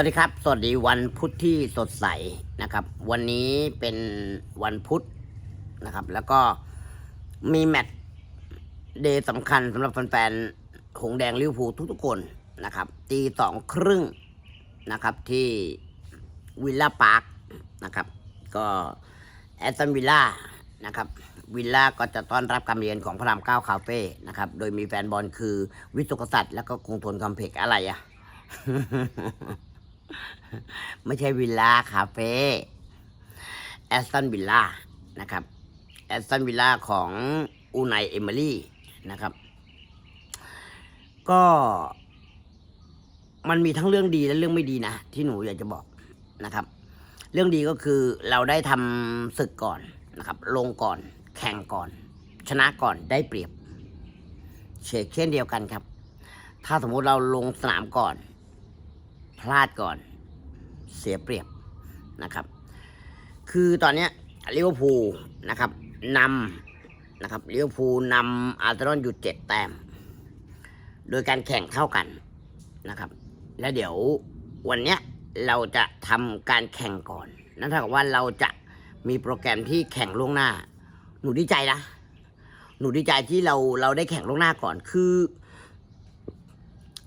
วัสดีครับ สวัสดีวันพุธที่สดใสนะครับ วันนี้เป็นวันพุธนะครับ แล้วก็มีแมตช์เดย์สำคัญสำหรับแฟนๆหงแดงลิเวอร์พูทุกๆคนนะครับตีสองครึ่งนะครับที่วิลล่าพาร์คนะครับ ก็แอสตันวิลล่านะครับ วิลล่าก็จะต้อนรับการเรียนของพระรามเก้าคาเฟ่นะครับ โดยมีแฟนบอลคือวิสุกษัตริย์ แล้วก็คงทนคำเพกอะไรอะ ไม่ใช่วิลล่าคาเฟ่แอสตันวิลล่านะครับแอสตันวิลล่าของอูไนเอมิลี่นะครับ ก็มันมีทั้งเรื่องดีและเรื่องไม่ดีนะ ที่หนูอยากจะบอกนะครับ เรื่องดีก็คือเราได้ทำศึกก่อนนะครับ ลงก่อน แข่งก่อน ชนะก่อนได้เปรียบเชกเช่นเดียวกันครับ ถ้าสมมุติเราลงสนามก่อน พลาดก่อนเสียเปรียบนะครับ คือตอนนี้ยลิเวอร์พูลนะครับนำนะครับลิเวอร์พูลนำอาร์เซนอลอยู่เจ็ดแต้ม โดยการแข่งเท่ากันนะครับ แล้วเดี๋ยววันนี้เราจะทำการแข่งก่อน นั่นเท่ากับว่าเราจะมีโปรแกรมที่แข่งล่วงหน้า หนูดีใจนะ หนูดีใจที่เราเราได้แข่งล่วงหน้าก่อน คือ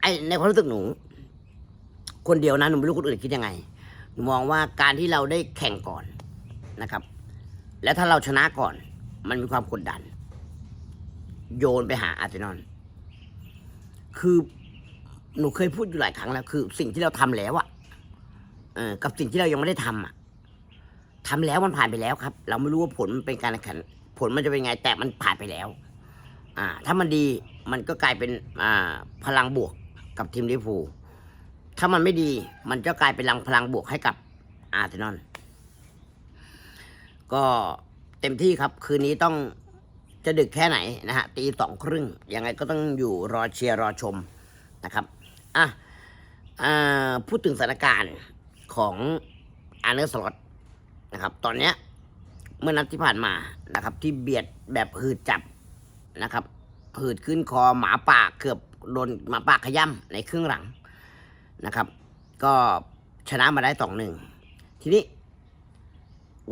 ไอในความรู้สึกหนู คนเดียวนะหนูไม่รู้คนอื่นคิดยังไงหนูมองว่าการที่เราได้แข่งก่อนนะครับ และถ้าเราชนะก่อน มันมีความกดดัน โยนไปหาอาร์เซนอลคือหนูเคยพูดอยู่หลายครั้งแล้วคือ สิ่งที่เราทำแล้วอะเออกับสิ่งที่เรายังไม่ได้ทำอะทำแล้วมันผ่านไปแล้วครับ เราไม่รู้ว่าผลมันเป็นการแข่งขัน ผลมันจะเป็นไงแต่มันผ่านไปแล้ว อ่า ถ้ามันดีมันก็กลายเป็นอ่าพลังบวกกับทีมลิเวอร์พูล ถ้ามันไม่ดี มันจะกลายเป็นลังพลังบวกให้กับอาร์เซนอลก็เต็มที่ครับ คืนนี้ต้องจะดึกแค่ไหนนะฮะตีสองครึ่งยังไงก็ต้องอยู่รอเชียร์รอชมนะครับอะอ่าพูดถึงสถานการณ์ของอาร์เนอร์สล็อตนะครับ ตอนเนี้ยเมื่อนัดที่ผ่านมานะครับ ที่เบียดแบบหืดจับนะครับ หืดขึ้นคอหมาป่าเกือบโดนหมาป่าขย่ำในครึ่งหลัง นะครับ ก็ชนะมาได้สองหนึ่งทีนี้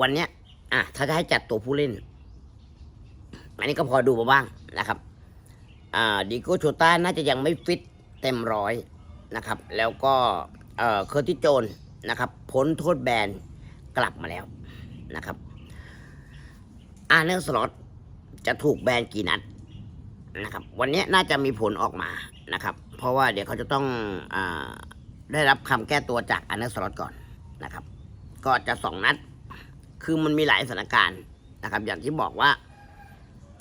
วันเนี้ย อะ ถ้าจะให้จัดตัวผู้เล่น อันนี้ก็พอดูมาบ้างนะครับ อ่าดิโก้โชต้าน่าจะยังไม่ฟิตเต็มร้อยนะครับ แล้วก็เอ่อเคอร์ติโจนนะครับ พ้นโทษแบนกลับมาแล้วนะครับอาร์เนอร์สล็อตจะถูกแบนกี่นัดนะครับ วันนี้น่าจะมีผลออกมานะครับ เพราะว่าเดี๋ยวเขาจะต้องอา ได้รับคำแก้ตัวจากอาร์เนอร์สล็อตก่อนนะครับ ก็จะสองนัด คือมันมีหลายสถานการณ์นะครับ อย่างที่บอกว่า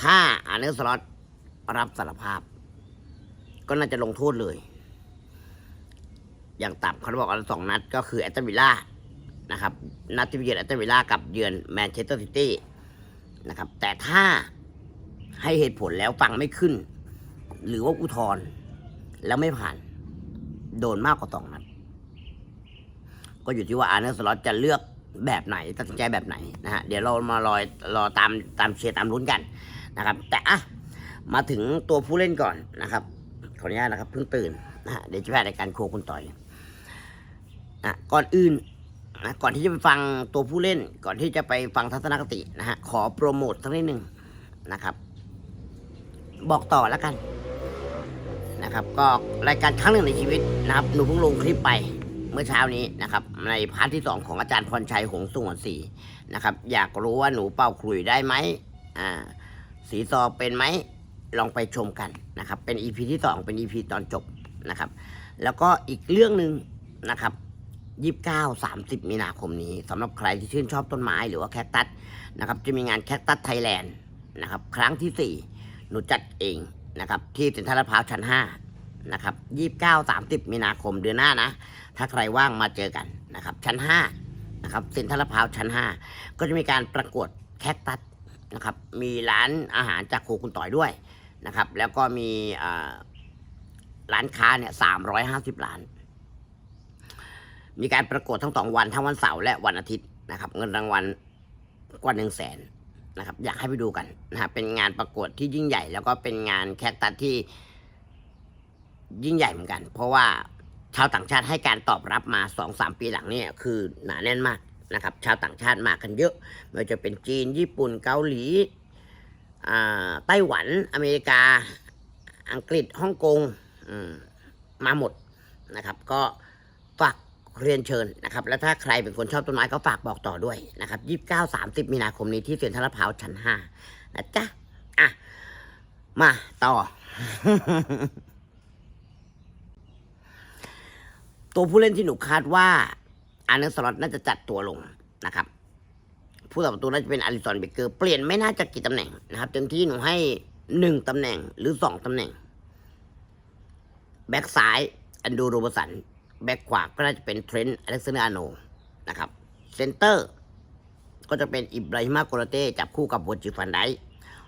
ถ้าอาร์เนอร์สล็อตรับสารภาพ ก็น่าจะลงโทษเลย อย่างต่ำเขาบอกว่าสองนัด ก็คือแอตตันวิลล่านะครับนัดที่เยือนแอตตันวิลล่ากับเยือนแมนเชสเตอร์ซิตี้นะครับ แต่ถ้าให้เหตุผลแล้วฟังไม่ขึ้น หรือว่าอุทธรณ์แล้วไม่ผ่าน โดนมากกว่าสองนัดก็อยู่ที่ว่าอาร์เนอสล็อตจะเลือกแบบไหนตัดสินใจแบบไหนนะฮะเดี๋ยวเรามารอยรอตามตามเชียร์ตามลุ้นกันนะครับ แต่อะมาถึงตัวผู้เล่นก่อนนะครับขออนุญาตนะครับเพิ่งตื่นนะฮะเดี๋ยวจะแพทย์ในการโคคุณต่อยอะก่อนอื่นนะก่อนที่จะไปฟังตัวผู้เล่น ก่อนที่จะไปฟังทัศนคตินะฮะขอโปรโมทสักนิดหนึ่งนะครับ บอกต่อแล้วกัน นะครับ ก็รายการครั้งหนึ่งในชีวิตนะครับหนูเพิ่งลงคลิปไปเมื่อเช้านี้นะครับในพาร์ทที่สองของอาจารย์พรชัยหงส์สงวนศรีนะครับ อยากรู้ว่าหนูเป่าขลุ่ยได้ไหมอ่าสีซอเป็นไหมลองไปชมกันนะครับ เป็น EP ที่สองเป็น EP ตอนจบนะครับ แล้วก็อีกเรื่องหนึ่งนะครับยี่สิบเก้าสามสิบมีนาคมนี้สำหรับใครที่ชื่นชอบต้นไม้หรือว่าแคคตัสนะครับ จะมีงานแคคตัสไทยแลนด์นะครับ ครั้งที่สี่หนูจัดเอง นะครับที่เซ็นทรัลลาดพร้าวชั้นห้านะครับยี่สิบเก้าสามสิบมีนาคมเดือนหน้านะ ถ้าใครว่างมาเจอกันนะครับชั้นห้านะครับเซ็นทรัลลาดพร้าวชั้นห้าก็จะมีการประกวดแคคตัสนะครับมีร้านอาหารจากครูคุณต่อยด้วยนะครับแล้วก็มีร้านค้าเนี่ยสามร้อยห้าสิบร้าน มีการประกวดทั้งสองวันทั้งวันเสาร์และวันอาทิตย์นะครับ เงินรางวัลกว่าหนึ่งแสน นะครับ อยากให้ไปดูกันนะครับเป็นงานประกวดที่ยิ่งใหญ่ แล้วก็เป็นงานแคคตัสที่ยิ่งใหญ่เหมือนกัน เพราะว่าชาวต่างชาติให้การตอบรับมาสองสามปีหลังนี่คือหนาแน่นมากนะครับ ชาวต่างชาติมากันเยอะไม่ว่าจะเป็นจีนญี่ปุ่นเกาหลีไต้หวันอเมริกา อังกฤษฮ่องกงมมาหมดนะครับ ก็ฝาก เรียนเชิญนะครับ แล้วถ้าใครเป็นคนชอบต้นไม้ก็ฝากบอกต่อด้วยนะครับยี่สิบเก้าสามสิบมีนาคมนี้ที่เซ็นทรัลพาวชั้นห้านะจ๊ะ อะ มาต่อ ตัวผู้เล่นที่หนูคาดว่าอาร์เนสล็อตน่าจะจัดตัวลงนะครับ ผู้ต่อประตูน่าจะเป็นอาริสันเบเกอร์เปลี่ยนไม่น่าจะกี่ตำแหน่งนะครับเต็มที่หนูให้หนึ่งตำแหน่งหรือสองตำแหน่ง แบ็กซ้าย อันดูโรบร์สัน แบ็กขวาก็น่าจะเป็นเทรนต์อเล็กซานเดอร์อาโนนะครับเซนเตอร์ก็จะเป็นอิบราฮิมาโกลาเต้จับคู่กับวอจิฟันได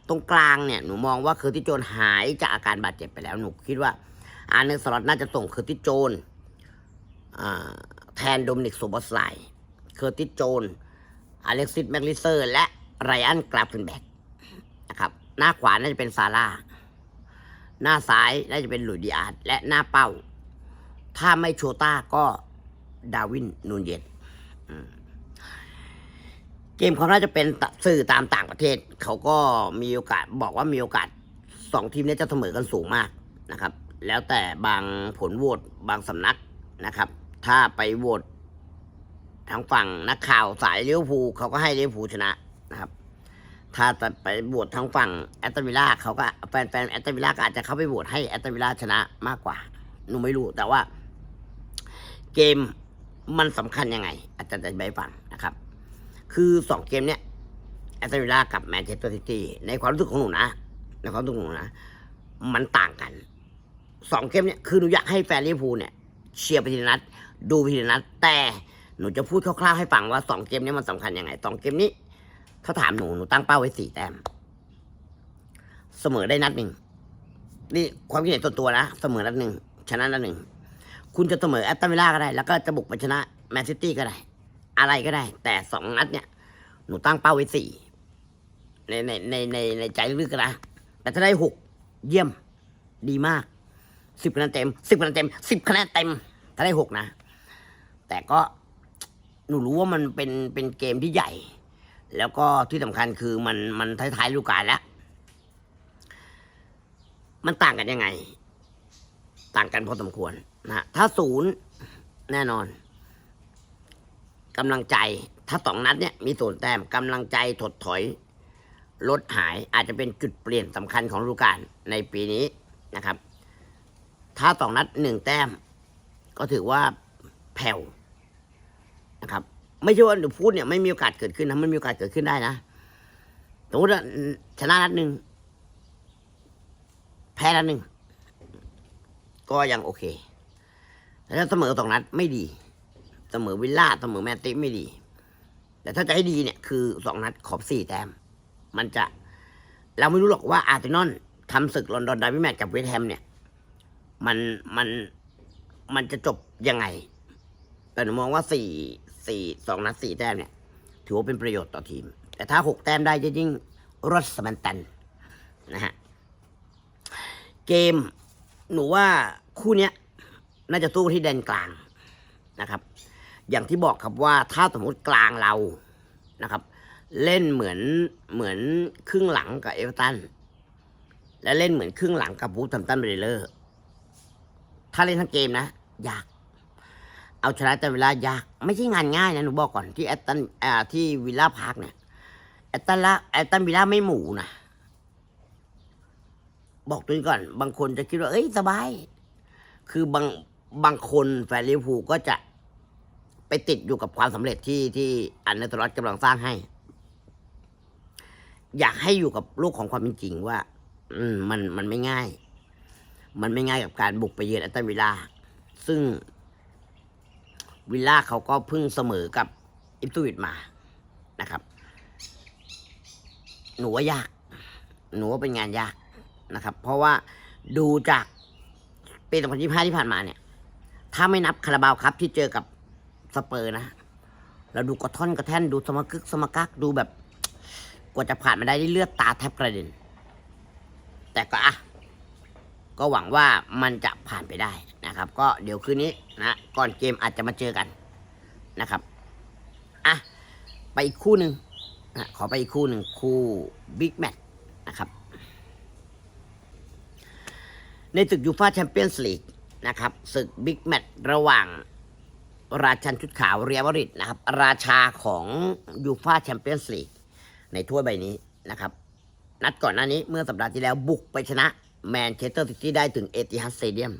ตรงกลางเนี่ยหนูมองว่าเคอร์ติสโจนหายจากอาการบาดเจ็บไปแล้วหนูคิดว่าอาร์เนสล็อตน่าจะส่งเคอร์ติสโจนแทนโดมินิกโซบอสไลเคอร์ติสโจนอเล็กซิสแมกลิเซอร์ และไรอันกราฟเฟนแบกนะครับหน้าขวาน่าจะเป็นซาร่า หน้าซ้ายน่าจะเป็นหลุยดีอาร์และหน้าเป้า ถ้าไม่โชต้าก็ดาวินนูนเยตเกมเขาน่าจะเป็นสื่อตามต่างประเทศ เขาก็มีโอกาสบอกว่ามีโอกาสสองทีมนี้จะเสมอกันสูงมากนะครับ แล้วแต่บางผลโหวตบางสำนักนะครับ ถ้าไปโหวตทางฝั่งนักข่าวสายเลี้ยวภูเขาก็ให้เลี้ยวภูชนะนะครับ ถ้าจะไปโหวตทางฝั่งแอตตาวิล่าเขาก็แฟนแฟนแอตตาวิล่าก็อาจจะเข้าไปโหวตให้แอตตาวิล่าชนะมากกว่าหนูไม่รู้แต่ว่า เกมมันสำคัญยังไง อาจารย์จะไปฟังนะครับ คือสองเกมเนี้ยแอสตตาวิล่ากับแมนเชสเตอร์ซิตี้ในความรู้สึกของหนูนะในความรู้สึกของหนูนะ มันต่างกันสองเกมเนี้ยคือหนูอยากให้แฟนลิเวอร์พูลเนี่ยเชียร์ไปทีนัด ดูไปทีนัด แต่หนูจะพูดคร่าวๆให้ฟังว่าสองเกมนี้มันสำคัญยังไงสองเกมนี้ ถ้าถามหนูหนูตั้งเป้าไว้สี่แต้มเสมอได้นัดหนึ่งนี่ความคิดเห็นส่วนตัวนะ เสมอนัดหนึ่งชนะนัดหนึ่ง คุณจะเสมอแอตตันวิลล่าก็ได้ แล้วก็จะบุกไปชนะแมนซิตี้ก็ได้ อะไรก็ได้ แต่สองนัดเนี่ย หนูตั้งเป้าไว้สี่ในในในในในใจลึกๆนะ แต่ถ้าได้หกเยี่ยมดีมากสิบคะแนนเต็มสิบคะแนนเต็มสิบคะแนนเต็ม ถ้าได้หกนะ แต่ก็หนูรู้ว่ามันเป็นเป็นเกมที่ใหญ่ แล้วก็ที่สำคัญคือมันมันท้ายๆฤดูกาลแล้ว มันต่างกันยังไง ต่างกันพอสมควร นะถ้าศูนย์แน่นอนกำลังใจถ้าสองนัดเนี่ยมีศูนย์แต้มกำลังใจถดถอย ลดหายอาจจะเป็นจุดเปลี่ยนสำคัญของฤดูกาลในปีนี้นะครับ ถ้าสองนัดหนึ่งแต้ม ก็ถือว่าแผ่วนะครับ ไม่ใช่ว่าหนูพูดเนี่ยไม่มีโอกาสเกิดขึ้นนะมันมีโอกาสเกิดขึ้นได้นะสมมติชนะนัดหนึ่งแพ้นัดหนึ่งก็ยังโอเค แต่ถ้าเสมอสองนัดไม่ดี เสมอวิลล่าเสมอแมนติไม่ดี แต่ถ้าจะให้ดีเนี่ยคือสองนัดขอบสี่แต้ม มันจะเราไม่รู้หรอกว่าอาร์เซนอลทำศึกลอนดอนดาร์บี้แมตช์กับเวสต์แฮมเนี่ย มันมันมันจะจบยังไง แต่หนูมองว่าสี่สี่สองนัดสี่แต้มเนี่ย ถือว่าเป็นประโยชน์ต่อทีม แต่ถ้าหกแต้มได้จะยิ่งรสมันตันนะฮะ เกมหนูว่าคู่เนี้ย น่าจะสู้ที่แดนกลางนะครับ อย่างที่บอกครับว่าถ้าสมมติกลางเรานะครับ เล่นเหมือนเหมือนครึ่งหลังกับเอเวอร์ตันและเล่นเหมือนครึ่งหลังกับบูธทัมตันเบรเลอร์ถ้าเล่นทั้งเกมนะยาก เอาชนะแต่เวลายาก ไม่ใช่งานง่ายนะหนูบอกก่อนที่แอตตันอ่าที่วิลล่าพาร์คเนี่ยแอตตันละแอตตันวิลล่าไม่หมูนะบอกตัวนี้ก่อน บางคนจะคิดว่า เอ้ยสบาย คือบาง บางคนแฟนลิเวอร์พูลก็จะไปติดอยู่กับความสำเร็จที่ที่อันเนตรอสกำลังสร้างให้ อยากให้อยู่กับโลกของความเป็นจริงว่า อืมมันมันไม่ง่าย มันไม่ง่ายกับการบุกไปเยือนแอตตันวิลล่าซึ่งวิลล่าเขาก็เพิ่งเสมอกับอิปสวิตมานะครับ หนูว่ายาก หนูว่าเป็นงานยากนะครับ เพราะว่าดูจากปี2025ที่ผ่านมาเนี่ย ถ้าไม่นับคาราบาวครับ ที่เจอกับสเปอร์นะเราดูกระท่อนกระแท่นดูสมกึกสมกักดูแบบ กว่าจะผ่านมาได้นี่เลือดตาแทบกระเด็น แต่ก็อะก็หวังว่ามันจะผ่านไปได้นะครับ ก็เดี๋ยวคืนนี้นะก่อนเกมอาจจะมาเจอกันนะครับอะไปอีกคู่หนึ่งนะขอไปอีกคู่หนึ่งคู่บิ๊กแมตช์นะครับ ในศึกยูฟาแชมเปี้ยนส์ลีก นะครับศึกบิ๊กแมตช์ระหว่างราชันชุดขาวเรียลมาดริดนะครับ ราชาของยูฟาแชมเปี้ยนส์ลีกในถ้วยใบนี้นะครับ นัดก่อนหน้านี้เมื่อสัปดาห์ที่แล้วบุกไปชนะแมนเชสเตอร์ซิตี้ได้ถึงเอติฮัดสเตเดียม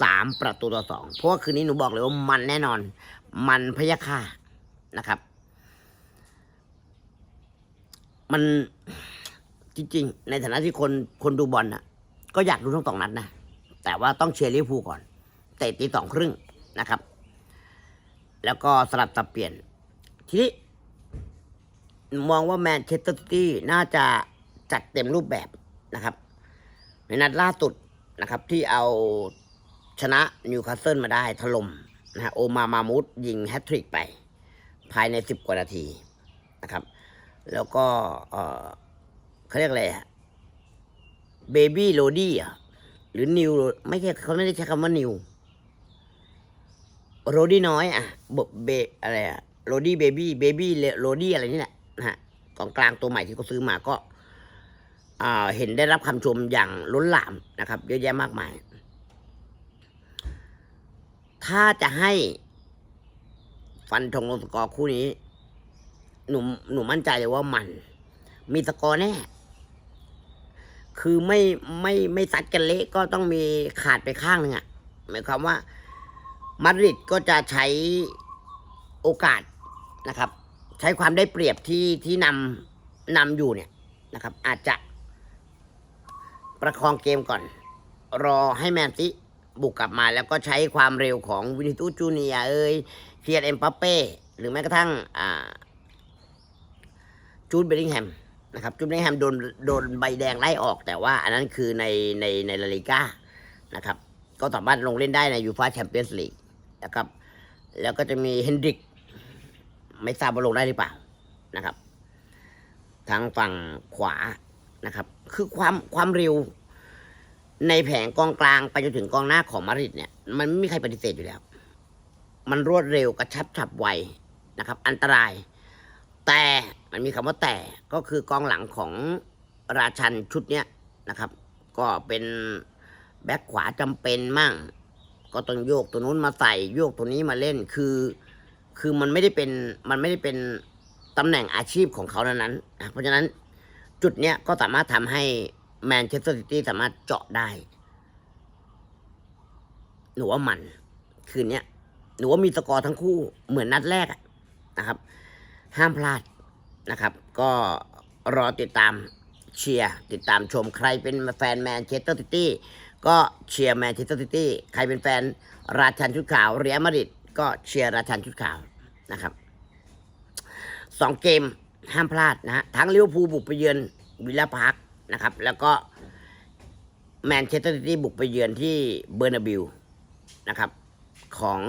สามประตูต่อสองเพราะว่าคืนนี้หนูบอกเลยว่ามันแน่นอน มันพยาค่านะครับ มันจริงๆ ในฐานะที่คนคนดูบอลน่ะ ก็อยากดูทั้งสองนัดนะ แต่ว่าต้องเชียร์ลิเวอร์พูลก่อน เตะตีสองครึ่งนะครับ แล้วก็สลับสับเปลี่ยน ทีนี้ มองว่าแมนเชสเตอร์ซิตี้น่าจะจัดเต็มรูปแบบนะครับ ในนัดล่าสุดนะครับ ที่เอาชนะนิวคาสเซิลมาได้ถล่มนะฮะโอมามามูดยิงแฮตทริกไป ภายในสิบกว่านาทีนะครับ แล้วก็เออเขาเรียกอะไรเบบี้โรดี้อะ รือนิวไม่ใช่เขาไม่ได้ใช้คำว่านิวโรดี้น้อยอะบเบอะไรอะโรดี้เบบี้เบบี้โรดี้อะไรนี่แหละนะฮะกองกลางตัวใหม่ที่เขาซื้อมาก็เห็นได้รับคำชมอย่างล้นหลามนะครับ เยอะแยะมากมาย ถ้าจะให้ฟันธงลงสกอร์คู่นี้ หนูหนูมั่นใจเลยว่ามัน มีสกอร์แน่ คือไม่ไม่ไม่ซัดกันเละก็ต้องมีขาดไปข้างหนึ่งอะ่ะหมายความว่ามาดริดก็จะใช้โอกาสนะครับ ใช้ความได้เปรียบที่ที่นำนำอยู่เนี่ยนะครับ อาจจะประคองเกมก่อน รอให้แมนซิบุกกลับมาแล้วก็ใช้ความเร็วของวินิตูจูเนียเอ้ยเคียร์เอ็มปัปเป้ หรือแม้กระทั่งอ่าจูดเบลลิงแฮม นะครับจูดเบลลิงแฮมโดนโดนใบแดงไล่ออกแต่ว่าอันนั้นคือในในในลาลิก้านะครับ ก็สามารถลงเล่นได้ในยูฟาแชมเปี้ยนส์ลีกนะครับ แล้วก็จะมีเฮนดริก ไม่ทราบว่าลงได้หรือเปล่านะครับ ทางฝั่งขวานะครับ คือความความเร็วในแผงกองกลางไปจนถึงกองหน้าของมาดริดเนี่ย มันไม่มีใครปฏิเสธอยู่แล้ว มันรวดเร็วกระชับฉับไวนะครับ อันตราย แต่ มันมีคำว่าแต่ก็คือกองหลังของราชันชุดเนี้ยนะครับ ก็เป็นแบ็คขวาจำเป็นมั่ง ก็ต้องโยกตัวนู้นมาใส่โยกตัวนี้มาเล่นคือ คือมันไม่ได้เป็นมันไม่ได้เป็นตำแหน่งอาชีพของเขานั้นนั้นนะเพราะฉะนั้นจุดเนี้ยก็สามารถทำให้แมนเชสเตอร์ซิตี้สามารถเจาะได้ หนูว่ามัน คืนเนี้ยหนูว่ามีสกอร์ทั้งคู่เหมือนนัดแรกนะครับ ห้ามพลาด นะครับ ก็รอติดตามเชียร์ติดตามชมใครเป็นแฟนแมนเชสเตอร์ซิตี้ก็เชียร์แมนเชสเตอร์ซิตี้ใครเป็นแฟนราชันชุดขาวเรียมาริดก็เชียร์ราชันชุดขาวนะครับสองเกมห้ามพลาดนะฮะทั้งลิเวอร์พูลบุกไปเยือนวิลล่าพาร์คนะครับ แล้วก็แมนเชสเตอร์ซิตี้บุกไปเยือนที่เบอร์นาบิลนะครับ ของ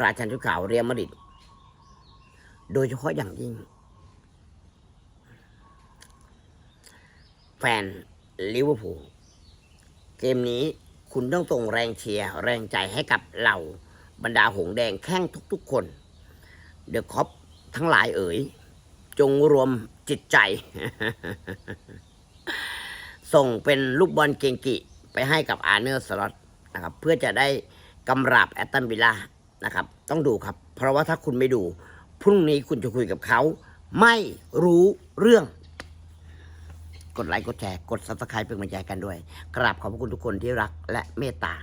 ราชันชุดขาวเรียมาริดโดยเฉพาะอย่างยิ่ง แฟนลิเวอร์พูลเกมนี้คุณต้องส่งแรงเชียร์แรงใจให้กับเหล่าบรรดาหงแดงแข้งทุกๆคน เดอะคอปทั้งหลายเอ๋ย จงรวมจิตใจ ส่งเป็นลูกบอลเกงกิ ไปให้กับอาร์เนอร์สล็อตนะครับ เพื่อจะได้กำราบแอตตันวิลล่านะครับ ต้องดูครับ เพราะว่าถ้าคุณไม่ดู พรุ่งนี้คุณจะคุยกับเขา ไม่รู้เรื่อง กดไลค์กดแชร์กดซับสไครป์เป็นกำลังใจกันด้วยกราบขอบพระคุณทุกคนที่รักและเมตตา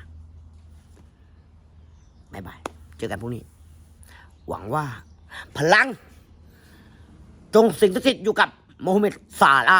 บายบายเจอกันพรุ่งนี้ หวังว่า พลัง จงสิงสถิตอยู่กับโมฮัมเหม็ดซาลา